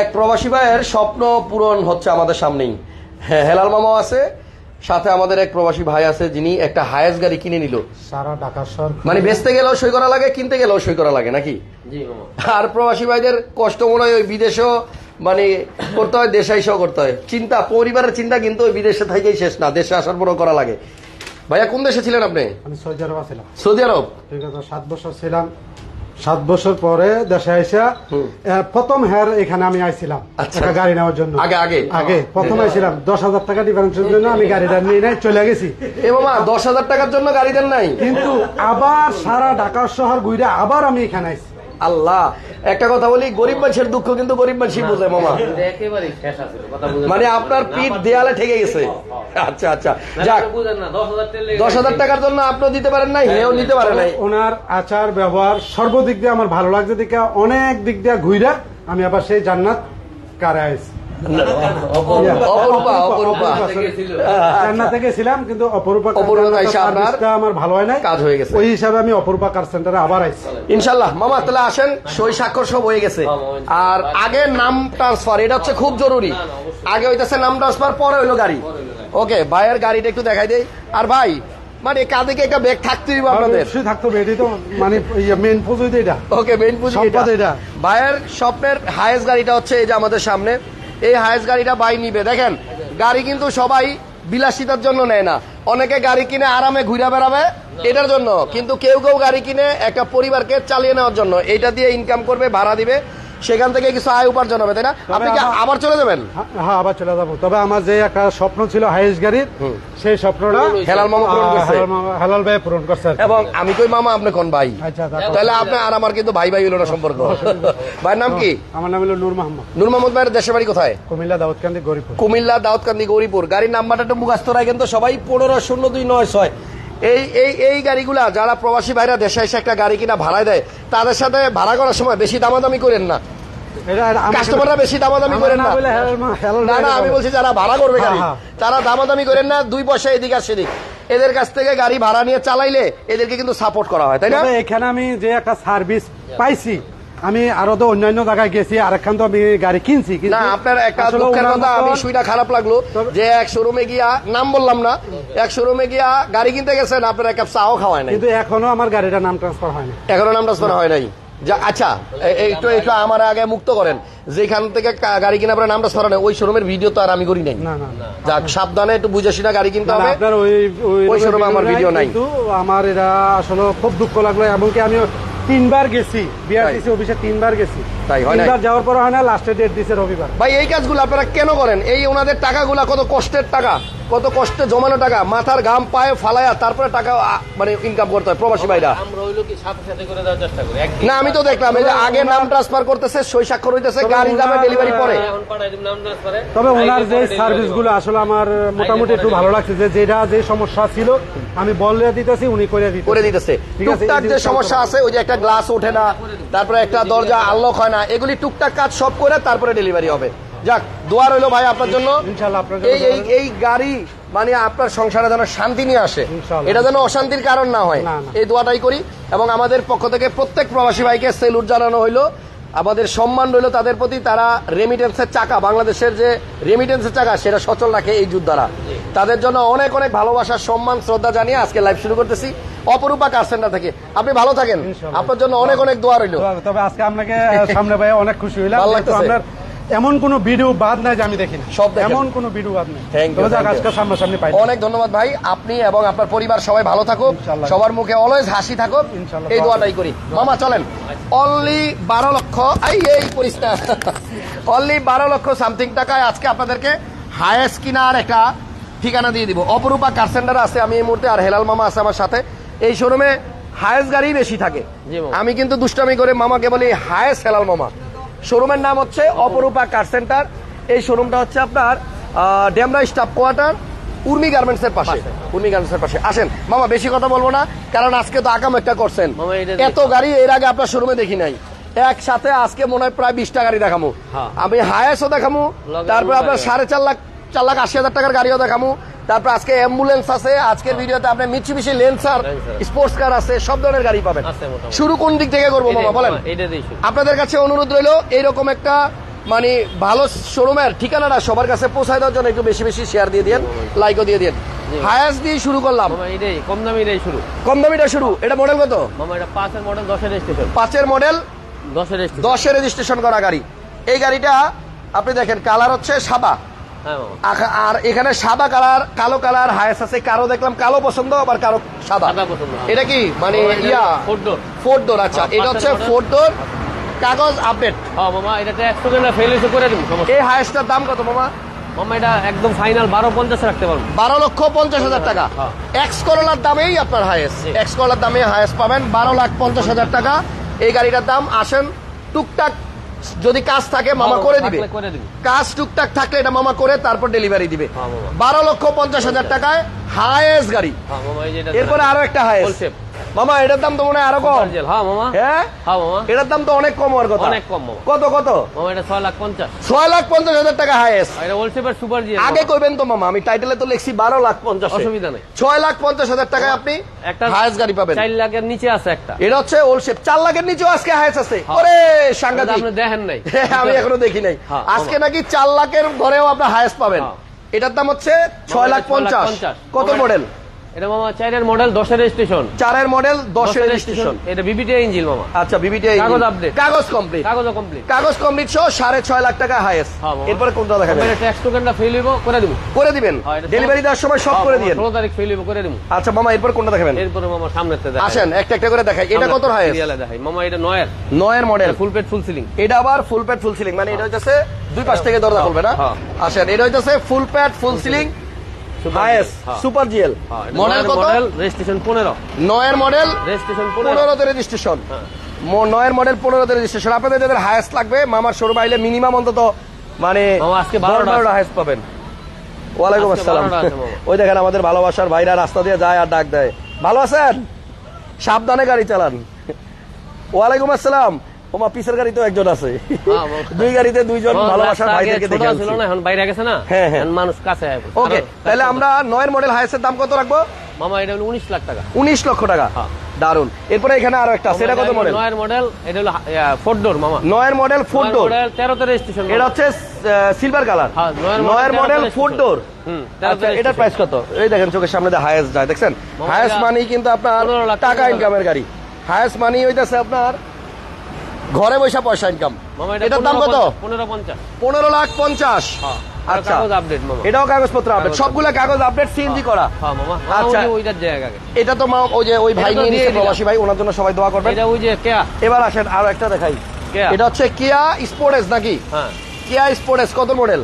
এক প্রবাসী ভাইয়ের স্বপ্ন পূরণ হচ্ছে আমাদের সামনেই। হ্যাঁ হেলাল মামাও আছে সাথে আমাদের এক প্রবাসী ভাই আছে যিনি একটা হায়েস্ট গাড়ি কিনে নিল। সারা ঢাকা শহর মানে বেচতে গেলেও সই করা লাগে কিনতে গেলেও সই করা লাগে নাকি? আর প্রবাসী ভাইদের কষ্ট মনে হয় ওই বিদেশেও মানে করতে হয় দেশে এসেও করতে হয়। চিন্তা পরিবারের চিন্তা কিন্তু ওই বিদেশে থেকেই শেষ না দেশে আসার পরও করা লাগে। ভাইয়া কোন দেশে ছিলেন আপনি? আমি সৌদি আরব ছিলাম সৌদি আরব? সাত বছর ছিলাম। সাত বছর পরে দেশে আইসা প্রথম হ্যার এখানে আমি আইছিলাম। আচ্ছা। একটা গাড়ি নেওয়ার জন্য। আগে, আগে? আগে প্রথম আইছিলাম। দশ হাজার টাকা ডিফারেন্সের জন্য আমি গাড়িটা নিয়ে নাই চলে গেছি। এ মামা দশ হাজার টাকার জন্য গাড়িটা দেন নাই? কিন্তু আবার সারা ঢাকা শহর ঘুরে আবার আমি এখানে আইছি। আল্লাহ। একটা কথা বলি গরিব মানুষের দুঃখ কিন্তু গরিব মানুষই বোঝে মামা। আছে মানে আপনার পিঠ দেয়ালে ঠেকে গেছে। আচ্ছা আচ্ছা। যাক। দশ হাজার টাকার জন্য আপনিও দিতে পারেন নাই হেও নিতে পারেন নাই। ওনার আচার ব্যবহার সর্বদিক দিয়ে আমার ভালো লাগছে দেখে অনেক দিক দিয়ে ঘুইরা আমি আবার সেই জান্নাত কারে আইছি অপরূপা অপরূপা জান্নাতে গেছিলাম কিন্তু অপরূপা অপরূপা জান্নাতের আপনার আমার ভালো হয় নাই। কাজ হয়ে গেছে। ওই হিসাবে আমি অপরূপা কার সেন্টারে আবার আইছি। ইনশাল্লাহ। মামা তাহলে আসেন সই স্বাক্ষর সব হয়ে গেছে। আর আগে নাম ট্রান্সফার এটা হচ্ছে খুব জরুরি। আগে হইতেছে নাম ট্রান্সফার পরে হইল গাড়ি। ওকে ভাইয়ের গাড়িটা একটু দেখাই দেই। আর ভাই মানে কাঁধে কি একটা ব্যাগ থাকতেই হবে আপনাদের? অবশ্যই থাকতে হবে এটাই তো মানে মেন পুজোই এটা। ওকে মেইন পুঁজি এটা। এটা। ভাইয়ের স্বপ্নের হায়েস্ট গাড়িটা হচ্ছে এই যে আমাদের সামনে। এই হায়েস্ট গাড়িটা বাই নিবে। দেখেন, গাড়ি কিন্তু সবাই বিলাসিতার জন্য নেয় না। অনেকে গাড়ি কিনে আরামে ঘুরে বেড়াবে এটার জন্য। কিন্তু কেউ কেউ গাড়ি কিনে একটা পরিবারকে চালিয়ে নেওয়ার জন্য। এটা দিয়ে ইনকাম করবে, ভাড়া দিবে। সেখান থেকে কিছু আয় উপার্জন হবে তাই না? আপনি কি আবার চলে যাবেন? হ্যাঁ, হ্যাঁ আবার চলে যাব। তবে আমার যে একটা স্বপ্ন ছিল হাইস গাড়ির সেই স্বপ্নটা হেলাল মামা পূরণ করছে। হেলাল ভাই পূরণ করছে এবং আমি কই মামা আপনি কোন ভাই? আচ্ছা তারপর- তাহলে আপনি আর আমার কিন্তু ভাই ভাই হলো না সম্পর্ক। ভাইয়ের নাম কি? আমার নাম হলো নূর মোহাম্মদ নূর মোহাম্মদ ভাইয়ের দেশের বাড়ি কোথায়? কুমিল্লা দাউদকান্দি গরিপুর। কুমিল্লা দাউদকান্দি গৌরীপুর। গাড়ির নাম্বারটা একটু মুখাস্ত রাখেন তো সবাই পনেরো শূন্য দুই নয় ছয়। এই এই এই গাড়িগুলা যারা প্রবাসী ভাইরা দেশে এসে একটা গাড়ি কিনা ভাড়ায় দেয় তাদের সাথে ভাড়া করার সময় বেশি দামাদামি করেন না। কাস্টমাররা বেশি দামাদামি করেন না না। মা- হেলাল না আমি বলছি যারা ভাড়া করবে গাড়ি হ্যাঁ, তারা দামাদামি করেন না দুই পয়সা এদিক আর সেদিক। এদের কাছ থেকে গাড়ি ভাড়া নিয়ে চালাইলে এদেরকে কিন্তু সাপোর্ট করা হয় তাই না? এখানে আমি যে একটা সার্ভিস পাইছি আমি আরও তো অন্যান্য জায়গায় গেছি আর একখান তো আমি গাড়ি কিনছি না আপনার একটা দুঃখের কথা আমি শুইটা খারাপ লাগল যে এক শোরুমে গিয়া নাম বললাম না এক শোরুমে গিয়া গাড়ি কিনতে গেছেন আপনার এক কাপ চাও খাওয়ায় নাই। কিন্তু এখনও আমার গাড়িটার নাম ট্রান্সফার হয়নি এখনও নাম ট্রান্সফার হয় নাই। যা আচ্ছা একটু একটু আমার আগে মুক্ত করেন। যেখান থেকে গাড়ি কিনা আপনার নাম ট্রান্সফার হয় নাই, ওই শোরুমের ভিডিও তো আর আমি করি নাই। না না না। যাক সাবধানে একটু বুঝে শুনে গাড়ি কিনতে হবে। আপনার ওই ওই শোরুমে আমার ভিডিও নাই। আমার এটা আসলে খুব দুঃখ লাগল এমনকি আমি তিনবার গেছি বিআরটিসি অফিসে তিনবার গেছি। তাই হয় নাই? যাওয়ার পর হয় না লাস্টে ডেট দিছে রবিবার। ভাই এই কাজগুলো আপনারা কেন করেন? এই ওনাদের টাকাগুলা কত কষ্টের টাকা কত কষ্টে জমানো টাকা মাথার গাম পায়ে ফালায়া তারপরে টাকা মানে ইনকাম করতে হয় প্রবাসী ভাইরা। আমরা হইল কি সাথে সাথে করে দেওয়ার চেষ্টা করি একদিন না আমি তো দেখলাম এই যে আগে নাম ট্রান্সফার করতেছে সই স্বাক্ষর হইতেছে গাড়ি যাবে ডেলিভারি পরে। তবে ওনার যে সার্ভিসগুলো আসলে আমার মোটামুটি একটু ভালো লাগছে যে যেটা যে সমস্যা ছিল আমি বলে দিতেছি উনি করে দিতে করে দিতেছে। টুকটাক যে সমস্যা আছে ওই যে একটা গ্লাস ওঠে না তারপরে একটা দরজা আনলক হয় না এগুলি টুকটাক কাজ সব করে তারপরে ডেলিভারি হবে। যাক দোয়া রইল ভাই আপনার জন্য। এই এই এই গাড়ি মানে আপনার সংসারে যেন শান্তি নিয়ে আসে। এটা যেন অশান্তির কারণ না হয়। এই দোয়াটাই করি এবং আমাদের পক্ষ থেকে প্রত্যেক প্রবাসী ভাইকে সেলুট জানানো হইল। আমাদের সম্মান রইল তাদের প্রতি। তারা রেমিটেন্সের চাকা বাংলাদেশের যে রেমিটেন্সের চাকা সেটা সচল রাখে এই যুদ্ধারা তাদের জন্য অনেক অনেক ভালোবাসা সম্মান শ্রদ্ধা জানিয়ে আজকে লাইভ শুরু করতেছি। অপরূপা কার সেন্টার থেকে। আপনি ভালো থাকেন। আপনার জন্য অনেক অনেক দোয়া রইল। তবে আজকে আপনাকে সামনে ভাই অনেক খুশি হইলাম। ভালো লাগতেছে। আপনার এমন কোন ভিডিও বাদ নাই যে আমি দেখি না। সব এমন কোন ভিডিও বাদ নাই। Thank you, তবে যাক, thank you. আজকে সামনাসামনি পাই অনেক ধন্যবাদ ভাই। আপনি এবং আপনার পরিবার সবাই ভালো ইনশাল্লাহ। সবার মুখে অলওয়েজ হাসি থাকুক। ইনশাল্লাহ। এই দোয়াটাই করি। মামা চলেন। অনলি বারো লক্ষ এই এই পরিস্থিতি অনলি বারো লক্ষ সামথিং টাকায় আজকে আপনাদেরকে হায়েস্ট কিনার একটা ঠিকানা দিয়ে দিব। অপরূপা কার সেন্টার আছে আমি এই মুহূর্তে আর হেলাল মামা আছে আমার সাথে। এই শোরুমে হায়েস্ট গাড়ি বেশি থাকে। আমি কিন্তু দুষ্টামি করে মামাকে বলি হায়েস্ট হেলাল মামা। শোরুমের নাম হচ্ছে অপরূপা কার সেন্টার এই শোরুমটা হচ্ছে আপনার Demra staff quarter Urmi garments এর পাশে। উর্মি গার্মেন্টস এর পাশে। আসেন মামা বেশি কথা বলব না কারণ আজকে তো আকাম একটা করছেন। এত গাড়ি এর আগে আপনার শোরুমে দেখি নাই। একসাথে আজকে মনে হয় প্রায় বিশটা গাড়ি দেখামু। হ্যাঁ। আমি হায়াসও দেখামু তারপর আপনার সাড়ে চার লাখ চার লাখ আশি হাজার টাকার গাড়িও দেখামু। তারপর আজকে অ্যাম্বুলেন্স আছে আজকের ভিডিওতে আপনি আপনার মিচুবিশি লেন্সার স্পোর্টস কার আছে সব ধরনের গাড়ি পাবেন। শুরু কোন দিক থেকে করব মামা বলেন। আপনাদের কাছে অনুরোধ রইল এইরকম একটা মানে ভালো শোরুমের ঠিকানাটা সবার কাছে পৌঁছায় দেওয়ার জন্য একটু বেশি বেশি শেয়ার দিয়ে দিন লাইকও দিয়ে দিন হায়াস দিয়ে শুরু করলাম। এটাই কম দামি এটাই শুরু। কম দামিটা শুরু এটা মডেল কত? মামা এটা পাঁচের মডেল দশের রেজিস্ট্রেশন পাঁচের মডেল দশের রেজিস্ট্রেশন করা গাড়ি। এই গাড়িটা আপনি দেখেন কালার হচ্ছে সাদা। আর এখানে সাদা কালার কালো কালার হায়াস আছে। কারও দেখলাম কালো পছন্দ আবার কারও সাদা। এটা কি? মানে ইয়া। ফোর ডোর আচ্ছা। হ্যাঁ, এটা হচ্ছে ফোর ডোর কাগজ আপডেট হ্যাঁ মামা এটা ট্যাক্স টোকেন ফেল হয়েছে করে এই হায়াসটার দাম কত মামা? মামা এটা একদম ফাইনাল বারো পঞ্চাশ রাখতে পারব। বারো লক্ষ পঞ্চাশ হাজার টাকা। হ্যাঁ। এক্স করলার দামেই আপনার হায়েস্ট এক্স করলার দামে হায়েস্ট পাবেন বারো লাখ পঞ্চাশ হাজার টাকা। এই গাড়িটার দাম আসেন টুকটাক যদি কাজ থাকে মামা করে দিবে। কাজ টুকটাক থাকলে এটা মামা করে তারপর ডেলিভারি দিবে। হ্যাঁ, বারো লক্ষ পঞ্চাশ হাজার টাকায় হায়েস্ট গাড়ি। হ্যাঁ এরপরে আরও একটা হায়েস্ট। মামা এটার দাম তো মনে হয় আরও কম। হ্যাঁ মামা। হ্যাঁ? হ্যাঁ মামা। এটার দাম তো অনেক কম হওয়ার কথা। অনেক কম কত কত? মামা এটা ছয় লাখ পঞ্চাশ। ছয় লাখ পঞ্চাশ হাজার টাকা হায়েস্ট এটা ওলসেপের সুপার জি আগে কইবেন তো মামা আমি টাইটেলে তো লিখছি বারো লাখ পঞ্চাশ। অসুবিধা নেই। ছয় লাখ পঞ্চাশ হাজার টাকায় আপনি একটা হায়েস্ট গাড়ি পাবেন। চার লাখের নিচে আছে একটা। এটা হচ্ছে ওলশেপ চার লাখের নিচেও আজকে হায়েস্ট আছে। ওরে সাংঘাতিক। আপনি দেখেন নাই। আমি এখনও দেখি নাই। আজকে নাকি চার লাখের ঘরেও আপনার হায়েস্ট পাবেন। এটার দাম হচ্ছে ছয় লাখ পঞ্চাশ। কত মডেল এটা মামা চারের মডেল দশের রেজিস্ট্রেশন চারের মডেল দশের রেজিস্ট্রেশন এটা বিবিটি ইঞ্জিন মামা। আচ্ছা বিবিটি কাগজ কমপ্লিট কমপ্লিট কাগজ কমপ্লিট সহ সাড়ে ছয় লাখ টাকা হ্যাঁ, এরপরে কোনটা দেখাবেন এটা ট্যাক্স টোকেনটা ফেল হইব করে দিব। করে দিবেন। হ্যাঁ, ডেলিভারি দেওয়ার সময় সব করে দিয়েন। ষোলো তারিখ ফেল হইব করে দিব। আচ্ছা মামা এরপর কোনটা দেখাবেন? এরপরে মামা সামনে আসেন একটা একটা করে দেখাই। এটা কত দেখাই। মামা এটা নয়ের। নয়ের মডেল ফুল পেট ফুল সিলিং এটা আবার ফুল সিলিং মানে এটা হইতেছে দুই পাশ থেকে দরজা খুলবে না? হ্যাঁ। আসেন এটা হইতেছে full pad full ceiling Hiace super GL model কত? রেজিস্ট্রেশন পনেরো। নয়ের মডেল রেজিস্ট্রেশন রেজিস্ট্রেশন। নয়ের মডেল পনেরোতে রেজিস্ট্রেশন আপনাদের যাদের লাগবে মামার শোরুম আইলে মিনিমাম অন্তত মানে আজকে 12টা বারোটা হায়েস্ট পাবেন। ওয়ালাইকুম আসসালাম। 12টা আছে মামা। ওই দেখেন আমাদের ভালোবাসার ভাইরা রাস্তা দিয়ে যায় আর ডাক দেয়। ভালো আছেন? সাবধানে গাড়ি চালান। ওয়ালাইকুম আসসালাম। ওমা পিসের গাড়ি তো একজন আছে। হ্যাঁ, দুই গাড়িতে দুইজন ভালোবাসার ভাইদেরকে ছোট দেখে ছিল না এখন বাইরে গেছে না? হ্যাঁ, হ্যাঁ। মানুষ কাছে ওকে তাহলে আমরা নয়ের মডেল হায়েস্টের দাম কত রাখব? মামা এটা হলো উনিশ লাখ টাকা। উনিশ লক্ষ টাকা। হ্যাঁ। দারুণ এরপরে এখানে আরও একটা আছে এটা কত মডেল নয়ের মডেল এটা হলো ফোর ডোর মামা। নয়ের model four door model registration এটা হচ্ছে সিলভার কালার নয়ের মডেল ফোর ডোর এটার প্রাইস কত? এই দেখেন চোখের সামনে হায়েস্ট যায় দেখছেন? হায়েস্ট মানি কিন্তু আপনার টাকা টাকা। ইনকামের গাড়ি। হায়েস্ট মানি হইতাছে আপনার ঘরে বসে পয়সা ইনকাম এটার দাম কত? পনেরো পঞ্চাশ। পনেরো লাখ পঞ্চাশ। হ্যাঁ আচ্ছা। এটাও কাগজপত্র আপডেট কাগজ সবগুলা কাগজ আপডেট সিএনজি করা। হ্যাঁ আচ্ছা। ওইটার জায়গা এটা তো মা ওই যে ওই ভাই নিয়ে দিয়ে প্রবাসী ভাই ওনার জন্য সবাই দোয়া করবেন। এটা ওই যে কেয়া। এবার আসেন আরও একটা দেখাই। এটা হচ্ছে কিয়া স্পোর্টেস নাকি? হ্যাঁ। কিয়া স্পোর্টেস কত মডেল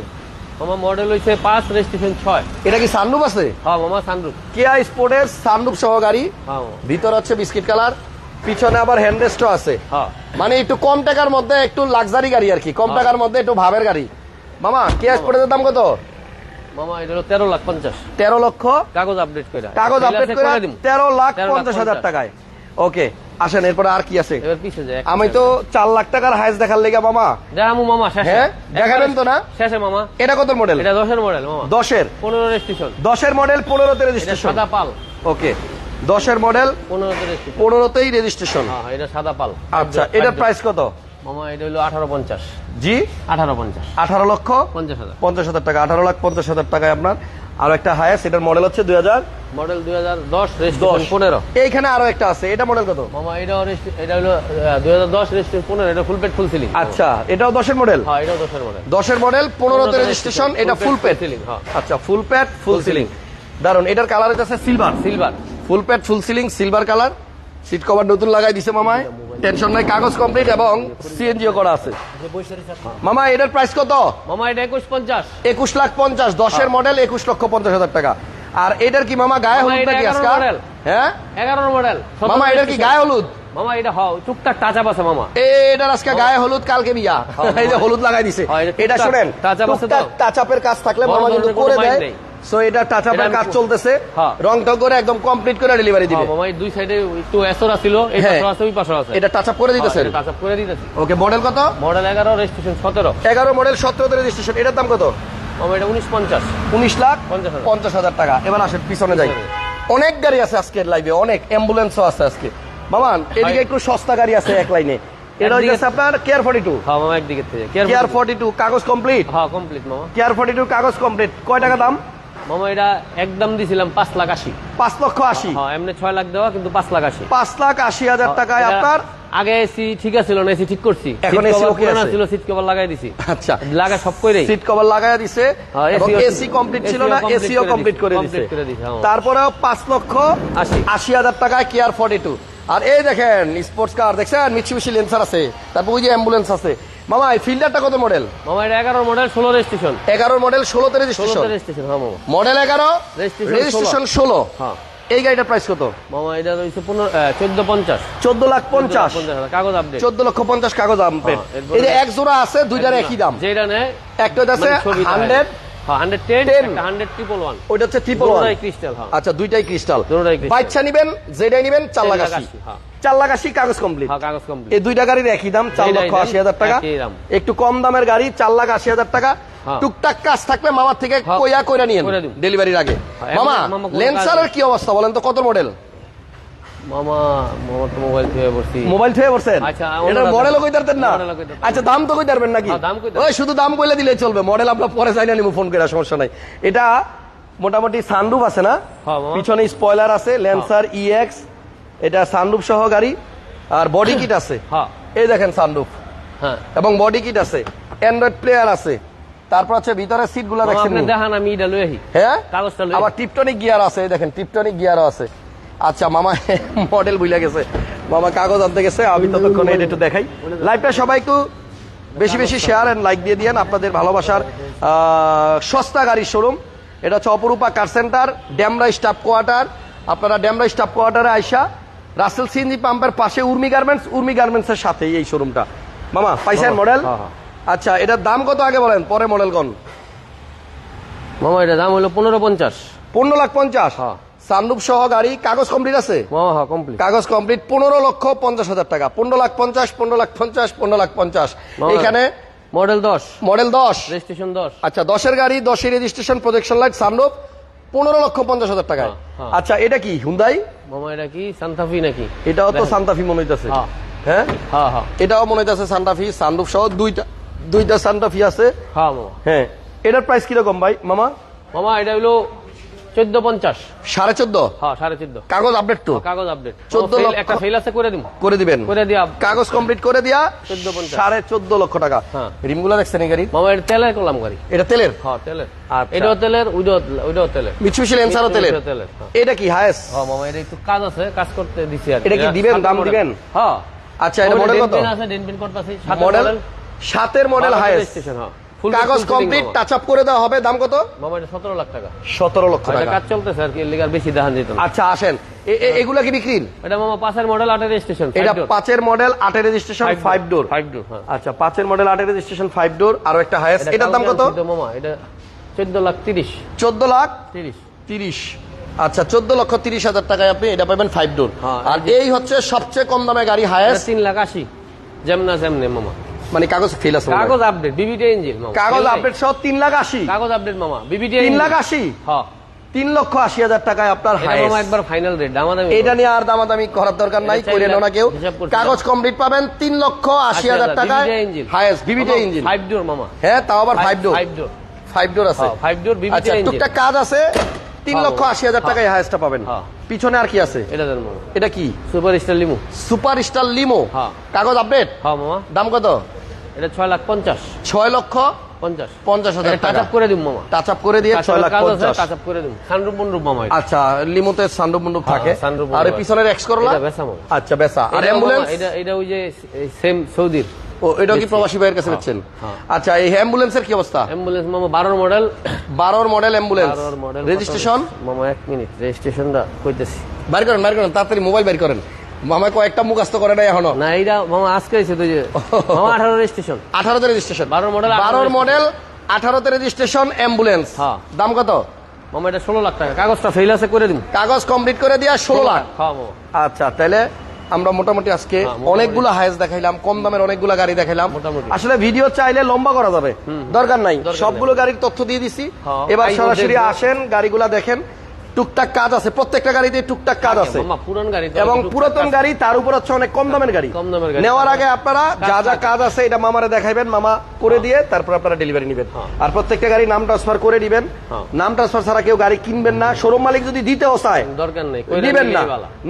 মডেল হইছে রেজিস্ট্রেশন ছয়। এটা কি সানরুফ আছে? হ্যাঁ মামা সানরুফ কিয়া স্পোর্টেস সানরুফ সহ গাড়ি। হ্যাঁ ভিতর হচ্ছে বিস্কিট কালার পিছনে আবার হ্যান্ডরেস্টও আছে। হ্যাঁ। মানে একটু কম টাকার মধ্যে একটু লাক্সারি গাড়ি আর কি কম হ্যাঁ। টাকার মধ্যে একটু ভাবের গাড়ি। মামা কিয়া স্পোর্টেসের দাম কত? মামা এটা তেরো লাখ পঞ্চাশ। তেরো লক্ষ? কাগজ আপডেট করে। কাগজ আপডেট করে তেরো লাখ পঞ্চাশ হাজার টাকায়। ওকে আসেন এরপরে আর কি আছে? আমি তো চার লাখ টাকার হাইস দেখার লেগে মামা। দেখামু মামা হ্যাঁ? দেখাবেন তো না? শেষে মামা। এটা কত মডেল এটা দশের মডেল মামা। দশের। পনেরো রেজিস্ট্রেশন। দশের মডেল পনেরোতে এটা রেজিস্ট্রেশন সাদা পাল। ওকে দশের মডেল পনেরোতে পনেরোতেই রেজিস্ট্রেশন হ্যাঁ এটা সাদা পাল। আচ্ছা এটার প্রাইস কত? মামা এটা হলো আঠারো পঞ্চাশ। জি? আঠারো পঞ্চাশ। আঠারো লক্ষ? পঞ্চাশ হাজার। পঞ্চাশ হাজার টাকা আঠারো লাখ পঞ্চাশ হাজার টাকায় আপনার। আর একটা হায়াস এটার মডেল হচ্ছে দুই হাজার মডেল দুই হাজার দশ পনেরো। এইখানে আরও একটা আছে এটা মডেল কত? মামা এটা হলো দুই হাজার দশ রেজিস্ট্রেশন পনেরো এটা ফুল পেট ফুল সিলিং আচ্ছা এটাও দশের মডেল হ্যাঁ এটাও দশের মডেল দশের মডেল পনেরোতে রেজিস্ট্রেশন এটা ফুল হ্যাঁ। আচ্ছা ফুল সিলিং দারুণ এটার কালার হচ্ছে silver silver full pad full ceiling silver colour seat cover নতুন লাগাই দিছে মামায় টেনশন নাই কাগজ কমপ্লিট এবং সিএনজিও করা আছে। মামা এটার প্রাইস কত? মামা এটা একুশ পঞ্চাশ। একুশ লাখ পঞ্চাশ দশের হ্যাঁ। মডেল একুশ লক্ষ পঞ্চাশ হাজার টাকা। আর এটার কি মামা গায়ে হলুদ নাকি 11 আজকে model। হ্যাঁ? এগারোর মডেল মামা এটার কি গায়ে হলুদ? মামা এটা হও টুকটাক টাচা আছে মামা। এটার আজকে গায়ে হলুদ কালকে বিয়া। হ্যাঁ, এই যে হ্যাঁ। হলুদ লাগাই দিছে। হ্যাঁ, এটা শুনেন? টাচ আপের কাজ থাকলে মামা কিন্তু করে দেয়। সো এটা টাচ এটা কাজ চলতেছে। রং টং করে একদম কমপ্লিট করে ডেলিভারি দিবে। মামা দুই সাইডে একটু এসরা ছিল এই। আছে ওই পাশে আছে। এটা টাচ আপ করে দিতেছেন? টাচ আপ করে দিতেছি। ওকে মডেল কত? মডেল এগারো রেজিস্ট্রেশন সতেরো। এগারো মডেল সতেরোতে রেজিস্ট্রেশন এটার দাম কত? মামা এটা উনিশ পঞ্চাশ। উনিশ লাখ পঞ্চাশ হাজার। টাকা। এবার আসেন পিছনে যাই। অনেক গাড়ি আছে আজকের লাইভে অনেক অ্যাম্বুলেন্সও আছে আজকে। মামান এদিকে একটু সস্তা গাড়ি আছে এক লাইনে এটা হচ্ছে আপনার কেয়ার ফর্টি টু হ্যাঁ মামা একদিকে থেকে। কেয়ার ফর্টি টু কাগজ কমপ্লিট হ্যাঁ কমপ্লিট মামা। কেয়ার ফর্টি টু কাগজ কমপ্লিট কয় টাকা দাম? মামা এটা একদম দিছিলাম পাঁচ লাখ আশি। পাঁচ লক্ষ আশি? হ্যাঁ এমনি ছয় লাখ দেওয়া কিন্তু পাঁচ লাখ আশি। পাঁচ লাখ আশি হাজার টাকায় এটা আপনার? আগে এসি ঠিক আছে না এসি ঠিক করছি। এখন Seat AC cover okay পুরানো আছে? ছিল সিট কভার লাগাই দিছি। আচ্ছা। লাগা সব কইরে সিট কভার লাগায় দিছে এবং AC এসি কমপ্লিট ছিল না এসিও কমপ্লিট দিছে, করে। তারপরে লক্ষ আশি। আশি হাজার টাকায় কেয়ার ফর্টি টু আর এই দেখেন স্পোর্টস কার দেখছেন? মিছিমিছি লেন্সার আছে তারপর ওই যে অ্যাম্বুলেন্স আছে। মামা এই ফিল্ডারটা কত মডেল মামা এটা এগারো মডেল ষোলো রেজিস্ট্রেশন এগারো মডেল ষোলোতে ষোলোতে রেজিস্ট্রেশন 16 রেজিস্ট্রেশন হ্যাঁ মামা। মডেল এগারো Registration রেজিস্ট্রেশন ষোলো। হ্যাঁ। এই গাড়িটার প্রাইস কত? মামা এটা রয়েছে পনেরো চোদ্দ পঞ্চাশ। চোদ্দ লাখ পঞ্চাশ। কাগজ আপডেট চোদ্দ লক্ষ পঞ্চাশ কাগজ আপডেট এটা এই যে এক জোড়া আছে দুইটার একই দাম। যেটা নেয় একটা আছে মানে hundred hundred ten 10 hundred triple one ওইটা হচ্ছে ট্রিপল দুটোটাই crystal, হ্যাঁ। আচ্ছা দুইটাই ক্রিস্টাল বাচ্চা নিবেন যেটাই নিবেন চার লাখ আশি। আশি, হ্যাঁ। চার লাখ আশি কাগজ কমপ্লিট হ্যাঁ কাগজ কমপ্লিট এই দুইটা গাড়ির একই দাম চার লক্ষ আশি হাজার টাকা। একটু কম দামের গাড়ি চার লাখ আশি হাজার টাকা। হ্যাঁ। টুকটাক কাজ থাকবে মামার থেকে হ্যাঁ। কইয়া কইরা নিয়ে ডেলিভারির আগে। হ্যাঁ, মামা লেন্সারের কি অবস্থা বলেন তো কত মডেল মামা মামা তো মোবাইল থেকে বসছি। মোবাইল থেকে বলছেন আচ্ছা, কই না। আচ্ছা দাম তো কই পারবেন নাকি? হ্যাঁ, দাম কই পারবেন। ওই শুধু দাম কইলে দিলে চলবে। মডেল আমরা পরে চাই না ফোন করে সমস্যা নাই। এটা মোটামুটি সানরুফ আছে না? হ্যাঁ, পিছনে স্পয়লার আছে ল্যান্সার ইএক্স এটা সানরুফ সহ গাড়ি আর বডি কিট আছে। হ্যাঁ। এই দেখেন সানরুফ হ্যাঁ। এবং বডি কিট আছে। অ্যান্ড্রয়েড প্লেয়ার আছে। তারপর হচ্ছে ভিতরে সিটগুলা মামা, দেখান আমি এটা লই আহি। হ্যাঁ? আবার টিপটনিক গিয়ার আছে দেখেন টিপটনিক গিয়ারও আছে। আচ্ছা মামা মডেল বুঝলা গেছে। মামা কাগজ আনতে গেছে আমি ততক্ষণ এটা একটু দেখাই। লাইভটা সবাই একটু বেশি বেশি শেয়ার অ্যান্ড লাইক দিয়ে দিয়েন আপনাদের ভালোবাসার সস্তা গাড়ির শোরুম এটা হচ্ছে Aparupa car center Demra staff quarter আপনারা ড্যামরা স্টাফ কোয়ার্টারে আইসা রাসেল সিএনজি পাম্পের পাশে উর্মি গার্মেন্টস উর্মি গার্মেন্টসের সাথে এই শোরুমটা মামা পাইছেন মডেল হ্যাঁ, হ্যাঁ। আচ্ছা এটার দাম কত আগে বলেন? পরে মডেল কোন? মামা এটার দাম হলো পনেরো পঞ্চাশ। পনেরো লাখ পঞ্চাশ? হ্যাঁ। সানরুফ সহ গাড়ি কাগজ কমপ্লিট আছে? হ্যাঁ কমপ্লিট কাগজ কমপ্লিট পনেরো লক্ষ পঞ্চাশ হাজার টাকা। পনেরো লাখ পঞ্চাশ পনেরো লাখ পঞ্চাশ পনেরো লাখ পঞ্চাশ। এখানে মডেল দশ। মডেল দশ। রেজিস্ট্রেশন দশ। আচ্ছা দশের গাড়ি দশের রেজিস্ট্রেশন প্রজেকশন লাইট সানরুফ পনেরো লক্ষ পঞ্চাশ হাজার টাকায়। হ্যাঁ, হ্যাঁ। আচ্ছা এটা কি হুন্দাই মামা এটা কি সান্তাফি নাকি? এটাও তো সান্তাফি মনে হইতেছে। হ্যাঁ। হ্যাঁ? হ্যাঁ হ্যাঁ। এটাও মনে হইতেছে সান্তাফি সানরুফ সহ দুইটা দুইটা সান্তাফি আছে। হ্যাঁ হ্যাঁ। এটার প্রাইস কীরকম ভাই মামা? মামা এটা হলো চোদ্দ পঞ্চাশ। সাড়ে চোদ্দ? হ্যাঁ সাড়ে চোদ্দ। কাগজ আপডেট তো? কাগজ আপডেট 14 লক্ষ। একটা ফেল আছে করে দিব। করে দিবেন। করে দিয়া কাগজ কমপ্লিট করে দিয়া 14,50 সাড়ে চোদ্দ লক্ষ টাকা। হ্যাঁ। রিমগুলো দেখছেন এই গাড়ির? মামা এটা তেলের করলাম গাড়ি। এটা তেলের? হ্যাঁ তেলের। আচ্ছা। এটাও তেলের ওইটাও ওইটাও তেলের। মিচুবিশি লেন্সারও তেলের? তেলের, হ্যাঁ। এটা কি হায়েস? হ্যাঁ মামা এটা একটু কাজ আছে কাজ করতে দিছি আর এটা কি দিবেন, দাম সাতের দিবেন? হ্যাঁ। আচ্ছা এটা মডেল কত? আছে ডেনপিন করতেছি মডেল সাতের মডেল হায়েস স্টেশন হ্যাঁ। কাগজ কমপ্লিট টাচ আপ করে দেওয়া হবে দাম কত? মামা এটা সতেরো লাখ টাকা। সতেরো লক্ষ টাকা। কাজ চলতেছে আর কি এর বেশি যেত আচ্ছা আসেন। এগুলা কি বিক্রির? এটা মামা পাঁচের মডেল আটের স্টেশন এটা পাঁচের মডেল আটের registration five door five door আচ্ছা পাঁচের মডেল আটের রেজিস্ট্রেশন ফাইভ ডোর আরও একটা হায়েস এটার দাম কত? মামা এটা চোদ্দ লাখ তিরিশ। চোদ্দ লাখ তিরিশ। তিরিশ। আচ্ছা চোদ্দ লক্ষ তিরিশ হাজার টাকায় আপনি এটা পাবেন ফাইভ ডোর হ্যাঁ, আর এই হচ্ছে সবচেয়ে কম দামে গাড়ি হায়েস্ট তিন লাখ আশি। যেমনা যেমনে মামা। মানে কাগজ ফেল আছে কাগজ আপডেট বিবিটি ইঞ্জিন কাগজ আপডেট সহ তিন লাখ আশি। কাগজ আপডেট মামা। বিবিটি তিন লাখ আশি? হ্যাঁ তিন লক্ষ আশি হাজার টাকায় আপনার একবার ফাইনাল রেট আমাদের এটা নিয়ে আর দামাদামি করার দরকার নাই করে না কেউ। কাগজ কমপ্লিট পাবেন তিন লক্ষ আশি হাজার টাকায় highest BBT engine five door মামা হ্যাঁ তাও আবার five door five door five door আছে। BBT আচ্ছা টুকটাক কাজ আছে তিন লক্ষ আশি হাজার। টাকায় হায়েস্টটা পাবেন। পিছনে আর কি আছে? এটা কি? Super star limo super star limo. কাগজ আপডেট হ্যাঁ মামা। দাম কত? এটা ছয় লাখ পঞ্চাশ। ছয় লক্ষ পঞ্চাশ। পঞ্চাশ হাজার টাকা। করে দিব মামা। টাচ আপ করে দিয়ে ছয় লাখ পঞ্চাশ। টাচ আপ করে দিব। সানরুপ মন্ডুপ মামা আচ্ছা লিমোতে সান্ডুপ মুন্ডুপ হ্যাঁ, থাকে। আর পিছনের এক্স করলা? এটা মামা। আচ্ছা বেসা আর অ্যাম্বুলেন্স এটা এটা ওই যে সেম সৌদির। ও এটাও কি প্রবাসী ভাইয়ের কাছে বেচছেন? হ্যাঁ। আচ্ছা এই অ্যাম্বুলেন্সের কি অবস্থা? অ্যাম্বুলেন্স মামা বারোর মডেল। বারোর মডেল অ্যাম্বুলেন্স। রেজিস্ট্রেশন মামা এক মিনিট। রেজিস্ট্রেশনটা কইতেছি। বাইর করেন বাইর করেন তাড়াতাড়ি মোবাইল বাইর করেন। মামা কয়েকটা মুখাস্ত করে নাই এখনও। না এইটা মামা আজকে এসে তো যে মামা আঠারো রেজিস্ট্রেশন। আঠারোতে রেজিস্ট্রেশন। 12 model, বারোর মডেল আঠারোতে রেজিস্ট্রেশন অ্যাম্বুলেন্স হ্যাঁ। দাম কত? মামা এটা ষোলো লাখ টাকা। কাগজটা ফেল আছে করে দিন কাগজ কমপ্লিট করে দিয়া ষোলো লাখ। আচ্ছা তাহলে আমরা মোটামুটি আজকে হ্যাঁ। অনেকগুলো হায়েস দেখাইলাম কম দামের অনেকগুলো গাড়ি দেখাইলাম। আসলে ভিডিও চাইলে লম্বা করা যাবে। দরকার নাই। সবগুলো গাড়ির তথ্য দিয়ে দিছি। হ্যাঁ, এবার সরাসরি। আসেন গাড়িগুলা দেখেন। টুকটাক কাজ আছে প্রত্যেকটা গাড়িতে টুকটাক কাজ আছে। গাড়ি তো এবং পুরাতন গাড়ি তার উপর হচ্ছে অনেক কম দামের গাড়ি। কম দামের গাড়ি। নেওয়ার আগে আপনারা যা যা কাজ। আছে এটা মামারে দেখাইবেন মামা করে দিয়ে তারপর আপনারা ডেলিভারি নেবেন। হ্যাঁ। আর প্রত্যেকটা গাড়ি নাম ট্রান্সফার করে দিবেন। হ্যাঁ। নাম ট্রান্সফার ছাড়া কেউ গাড়ি কিনবেন না। শোরুম মালিক যদি দিতেও চায় দরকার নেই কইরা না।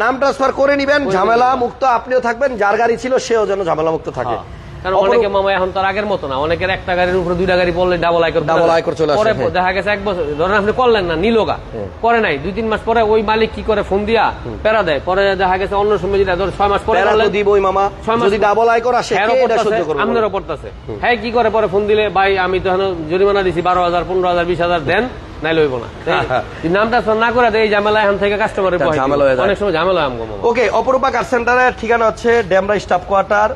নাম ট্রান্সফার করে নিবেন ঝামেলা মুক্ত আপনিও থাকবেন যার গাড়ি ছিল সেও যেন ঝামেলা মুক্ত থাকে। হ্যাঁ। কারণ অপরূপ- অনেকে মামা এখন তো আগের মতো না। অনেকের একটা গাড়ির উপরে দুইটা গাড়ি পড়লে ডাবল আইকর Double আয়কর চলে আসে, পরে হ্যাঁ। দেখা গেছে এক বছর ধরেন আপনি করলেন না নিলোগা করে নাই। দুই তিন মাস পরে ওই মালিক কি করে? ফোন দিয়া পেরা দেয়। পরে দেখা গেছে অন্য সময় যেটা ধর ছয় মাস পরে করলেন, মামা। ছয় মাস যদি ডাবল আয় আসে হ্যারও এটা সহ্য করবে আপনারও পড়তাছে। হ্যাঁ কি করে? পরে ফোন দিলে ভাই আমি তো জরিমানা দিছি বারো হাজার পনেরো হাজার বিশ হাজার দেন। নাই লইব না। হ্যাঁ, হ্যাঁ। যদি নাম ট্রান্সফার না করে দেয় ঝামেলা এখন থেকে কাস্টমারের ঝামেলা হয়ে যায়। অনেক সময় ঝামেলা আমগো মামা ওকে অপরূপা কার সেন্টারের ঠিকানা হচ্ছে Demra staff quarter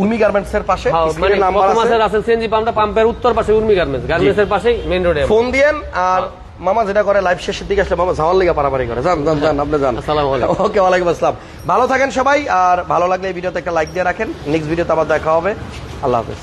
Urmi garments এর পাশে। হ্যাঁ, মানে নাম্বার আছে। সিএনজি পাম্পটা পাম্পের উত্তর পাশে উর্মি গার্মেন্টস গার্মেন্টস এর পাশেই মেইন রোডে ফোন দিয়েন আর মামা যেটা করে লাইভ শেষের দিকে আসলে মামা ঝাওয়ার লিগা পারাপারি করে। যান যান যান আপনি যান। ওকে ওয়ালাইকুম আসসালাম। ভালো থাকেন সবাই আর ভালো লাগলে এই ভিডিওতে একটা লাইক দিয়ে রাখেন। নেক্সট ভিডিওতে আবার দেখা হবে। আল্লাহ হাফেজ।